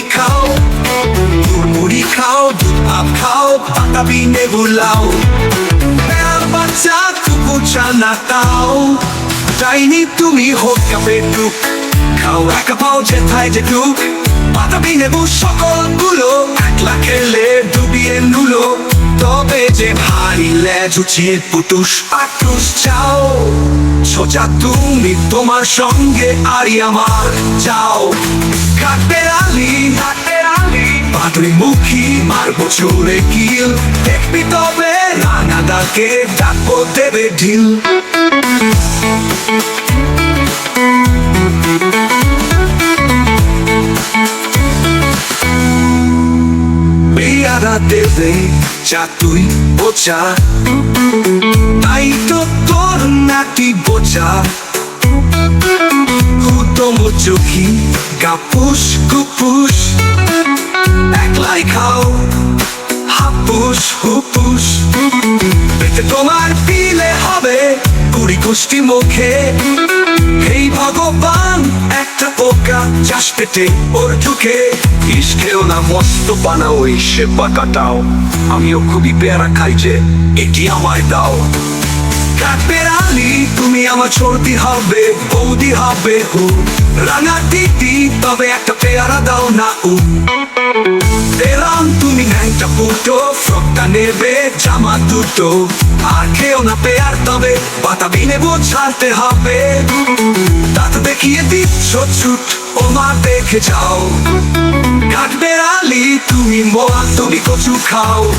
খাও মুড়ি খাও দু খাও পাতা বিনে বাচ্চা, কুকু চানা তাও। চাইনি তুমি হোক কাপে টুক। খাও একা পাও যেথায় যেটুক। পাতা বিনে বু সকলগুলো একলা খেলে ডুবিয়ে নুলো। তবে যে ভারী লেজ উচিয়ে পুটুস, পাটুস চাও। সোজা তুমি তোমার সঙ্গে আরি আমার চাও। মুখী, মারবো চোরে কিল। দেখবি তবে রাঙা দাকে ডাকবো দেবে ঢিল। পেয়ারা দেবে চা তুই বোচা। তাই তো তোর নাটি কাপুস কুপুস একলাই খাও, হাপুস হুপুস। পেতে তোমার পিলে হবে কুড়ি কুষ্টি মুখে। এই ভগবান, একটা পোকা চাষ পেটে ওর ঢুকে। ইস, খেও না, মস্ত বানাও ওই সে কাটাও। আমিও খুবই পেয়ারা খাই যে এটি আমায় দাও। কাটবে রানি, তুমি আমার সর্দি হবে, বৌদি হবে হু। রাঙা দিদি, তবে একটা পেয়ারা দাও না উ। এলাম তুমি ন্যাংটা পুটো, ফ্রকটা নেবে জামা দুটো। আর খেও না পেয়ার, তবে বাতাবি নেব ছাড়তে হবে। দাঁত দেখিয়ে দিচ্ছ ছুট, ও মা দেখে যাও। কাটবে আলি তুমি মোয়া, তুমি কচু খাও।